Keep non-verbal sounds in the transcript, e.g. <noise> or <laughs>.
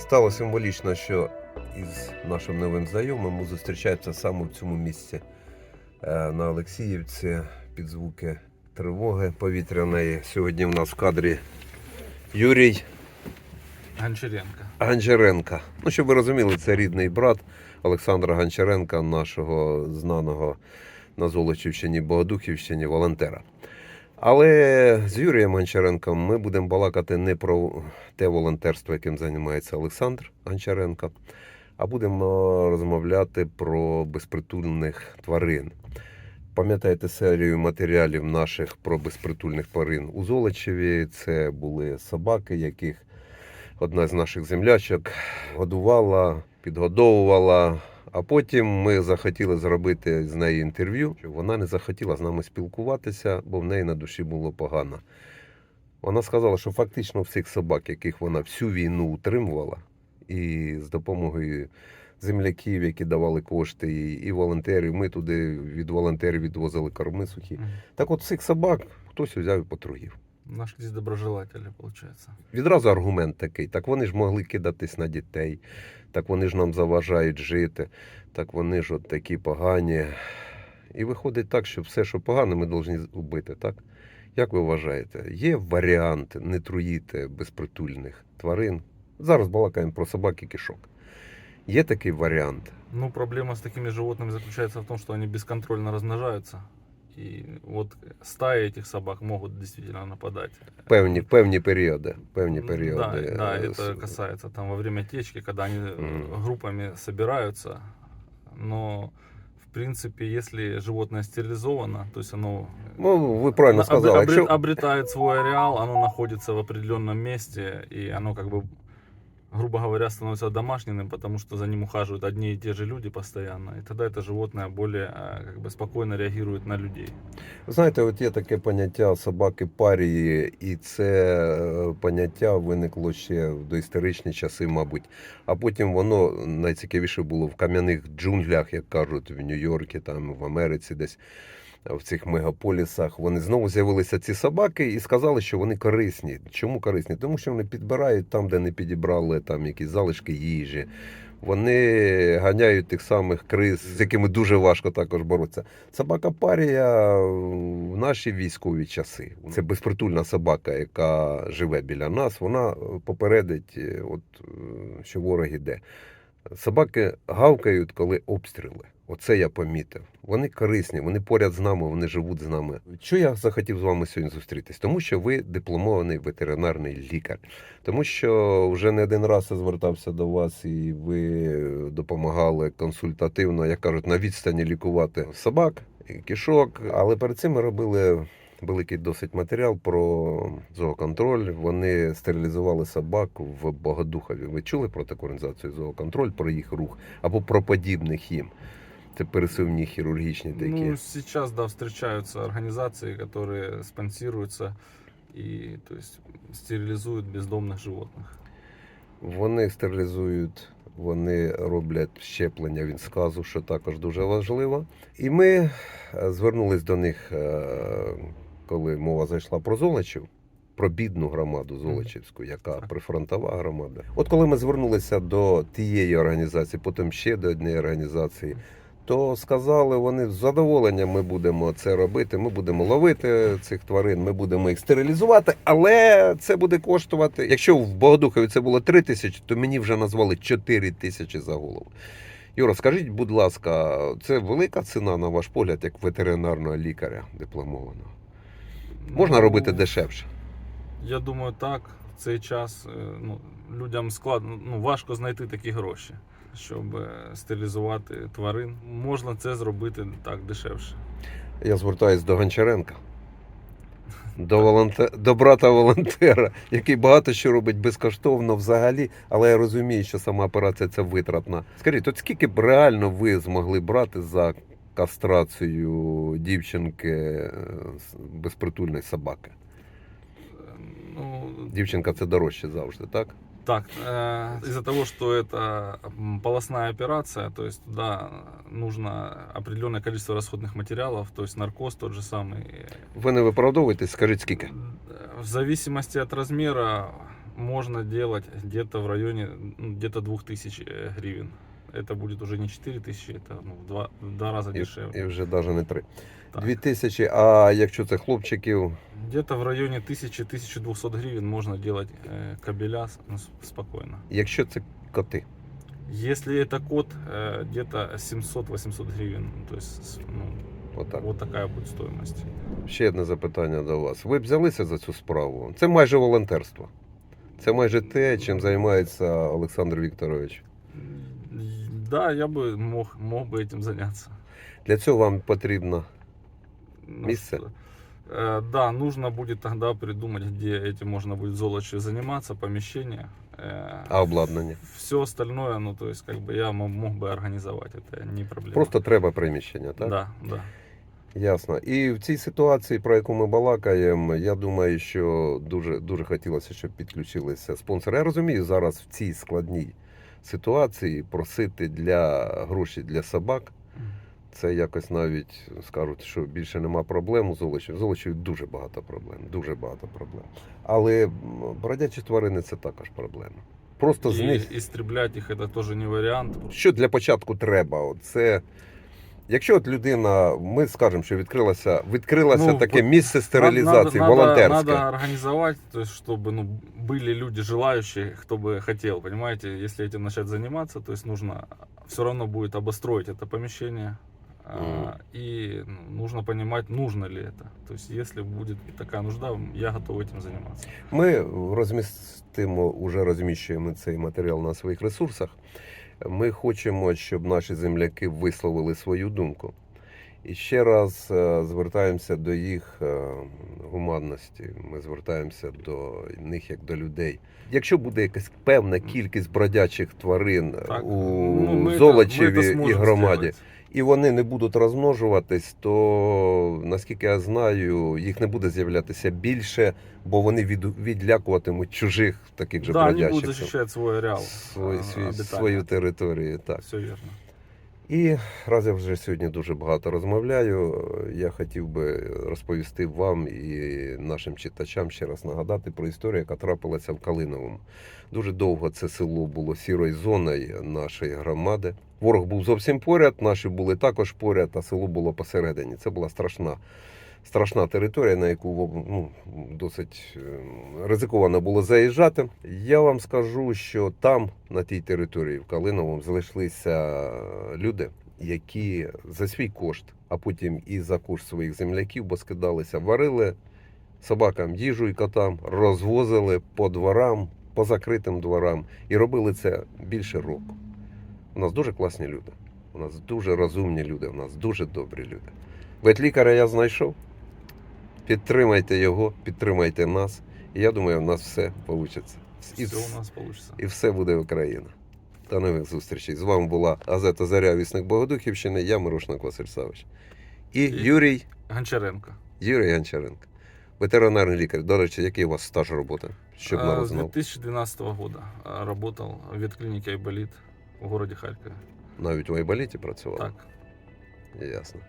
Стало символічно, що із нашим новим знайомим зустрічається саме в цьому місці е, на Олексіївці під звуки тривоги повітряної. Сьогодні в нас в кадрі Юрій Гончаренко. Ганчаренка. Ну, щоб ви розуміли, це рідний брат Олександра Гончаренка, нашого знаного на Золочівщині, Богодухівщині волонтера. Але з Юрієм Гончаренком ми будемо балакати не про те волонтерство, яким займається Олександр Гончаренко, а будемо розмовляти про безпритульних тварин. Пам'ятаєте серію матеріалів наших про безпритульних тварин у Золочеві? Це були собаки, яких одна з наших землячок годувала, підгодовувала. А потім ми захотіли зробити з нею інтерв'ю. Вона не захотіла з нами спілкуватися, бо в неї на душі було погано. Вона сказала, що фактично всіх собак, яких вона всю війну утримувала, і з допомогою земляків, які давали кошти, і, і волонтерів, ми туди від волонтерів відвозили корми сухі. Так от цих собак хтось взяв і потруїв. Нашлись доброжелатели, получается. Відразу аргумент такий: так вони ж могли кидатись на дітей, так вони ж нам заважають жити, так вони ж от такі погані. І виходить так, що все, що погане, ми повинні вбити, так? Як ви вважаєте, є варіант не труїти безпритульних тварин? Зараз балакаємо про собак і кишок. Є такий варіант. Ну, проблема с такими животными заключается в том, что они бесконтрольно размножаются. И вот стаи этих собак могут действительно нападать. Певні, певні періоди. Певні М, періоди. Да, да, е, это с- касается там во время течки, когда они э, Мгм. группами собираются. Но, в принципе, если животное стерилизовано, то есть оно Ну, ви правильно обре- сказали. обре- Якщо... обретает свой ареал, оно находится в определенном месте, и оно как бы, грубо говоря, становится домашним, потому что за ним ухаживают одни и те же люди постоянно. И тогда это животное более э, как бы спокойно реагирует на людей. Знаєте, от є таке поняття собаки парії, і це е, поняття виникло ще в доісторичні часи, мабуть. А потім воно найцікавіше було в кам'яних джунглях, як кажуть, в Нью-Йорку, там в Америці, десь в цих мегаполісах. Вони знову з'явилися ці собаки і сказали, що вони корисні. Чому корисні? Тому що вони підбирають там, де не підібрали там якісь залишки їжі. Вони ганяють тих самих криз, з якими дуже важко також боротися. Собака парія в наші військові часи. Це безпритульна собака, яка живе біля нас. Вона попередить, е, от, е, що ворог іде. Собаки гавкають, коли обстріли. Оце я помітив. Вони корисні, вони поряд з нами, вони живуть з нами. Що я захотів з вами сьогодні зустрітись? Тому що ви дипломований ветеринарний лікар. Тому що вже не один раз я звертався до вас, і ви допомагали консультативно, як кажуть, на відстані лікувати собак, кішок. Але перед цим ми робили великий досить матеріал про зооконтроль. Вони стерилізували собак в Богодухові. Ви чули про таку організацію зооконтроль, про їх рух або про подібних їм? Це пересувні хірургічні такі. Ну, сейчас, да, встречаются организации, которые спонсируются и, то есть, стерилизуют бездомных животных. Вони стерилізують, вони роблять щеплення від сказу, що також дуже важливо. І ми е, звернулись до них, е, коли мова зайшла про Золочів, про бідну громаду Золочівську, яка Так. прифронтова громада. От коли ми звернулися до тієї організації, потім ще до однієї організації. то сказали вони з задоволенням ми будемо це робити. Ми будемо ловити цих тварин, ми будемо їх стерилізувати, але це буде коштувати. Якщо в Богодухові це було 3 тисячі, то мені вже назвали 4 тисячі за голову. Юра, скажіть, будь ласка, це велика ціна, на ваш погляд, як ветеринарного лікаря дипломованого? Можна Ну, робити дешевше? Я думаю, так. В цей час е, ну, людям складно, ну, важко знайти такі гроші, щоб е, стерилізувати тварин. Можна це зробити так дешевше. Я звертаюсь до Гончаренка. <laughs> До, волонте... до брата волонтера, який багато що робить безкоштовно взагалі, але я розумію, що сама операція це витратна. Скажіть, от скільки б реально ви змогли брати за кастрацію дівчинки е, безпритульної собаки? Е, Ну, Дівчинка це дорожче завжди, так? Так, э, из-за того, что это м, полостная операция, то есть туда нужно определенное количество расходных материалов, то есть наркоз тот же самый. Ви не виправдовуєтесь, скажіть скільки? В зависимости от размера можно делать где-то в районе ну, где-то 2000 э, гривен. Это будет уже не 4000, это ну, в, два, в два раза І, дешевле. і вже навіть не три. Так. Дві тисячі, а якщо це хлопчиків, Где-то в районе 1000-1200 гривен можно делать э, кабеля с- ну, с- спокойно. якщо це коти. Если это кот, э, где-то 700-800 гривен. То есть, с- ну, Отак. вот такая будет стоимость. Ще одне запитання до вас. Ви б взялися за цю справу? Це майже волонтерство. Це майже те, чим займається Олександр Вікторович. И Да, я бы мог, мог бы этим заняться. Для цього вам потрібно Ну, Месяца? что, э, да, нужно будет тогда придумать, где этим можно будет в Золочеве заниматься, помещение. Э, а обладнання. Все остальное, ну, то есть, как бы я мо- мог бы организовать, это не проблема. Просто треба приміщення, так? Да, да. Ясно. І в цій ситуації, про яку ми балакаємо, я думаю, що дуже, дуже хотілося, щоб підключилися спонсори. Я розумію, зараз в цій складній ситуації просити для гроші для собак. Це якось навіть скажуть, що більше нема проблем у Золочеві. В Золочеві дуже багато проблем, дуже багато проблем. Але бродячі тварини це також проблема. Просто з них них истреблять їх це теж не варіант. що для початку треба? Це якщо от людина, ми скажемо, що відкрилося, відкрилося Ну, таке бо- місце стерилізації, надо, волонтерське. Надо организовать, то есть, чтобы ну, были люди желающие, кто бы хотел, понимаете, если этим начать заниматься, то есть нужно, все равно будет обостроить это помещение, а, Мгм. и ну, нужно понимать, нужно ли это. То есть, если будет такая нужда, я готов этим заниматься. Ми розмістимо, уже розміщуємо цей матеріал на своїх ресурсах. Ми хочемо, щоб наші земляки висловили свою думку. І ще раз е, звертаємося до їх е, гуманності. Ми звертаємося до них як до людей. Якщо буде якась певна кількість бродячих тварин Так, у ну, мы это- мы Золочеві это і сможем громаді, сделать. і вони не будуть розмножуватись, то наскільки я знаю, їх не буде з'являтися більше, бо вони від, відлякуватимуть чужих таких же Да, бродячих защищать свой ареал. свої, а, свій- обитания. свою територію. Так. Все верно. І раз я вже сьогодні дуже багато розмовляю, я хотів би розповісти вам і нашим читачам ще раз нагадати про історію, яка трапилася в Калиновому. Дуже довго це село було сірою зоною нашої громади. Ворог був зовсім поряд, наші були також поряд, а село було посередині. Це була страшна. Страшна територія, на яку ну, досить е, ризиковано було заїжджати. Я вам скажу, що там, на тій території, в Калиновому, залишилися люди, які за свій кошт, а потім і за кошт своїх земляків, бо скидалися, варили собакам їжу і котам, розвозили по дворам, по закритим дворам і робили це більше року. У нас дуже класні люди. У нас дуже розумні люди, у нас дуже добрі люди. Ветлікаря я знайшов. Підтримайте його, підтримайте нас. І я думаю, у нас все вийде. І, Все у нас получится. і все буде Україна. До нових зустрічей. З вами була Газета Заря Вісник Богодухівщини, я Мирошник Василь Савич. І І- Юрій, Гончаренко. Юрій Гончаренко. Ветеринарний лікар. До речі, який у вас стаж роботи? Щоб народ С знав. 2012 года а, работал в ветклинике Айболит в городе Харькове. Навіть в Айболіті працював. Так. Ясно.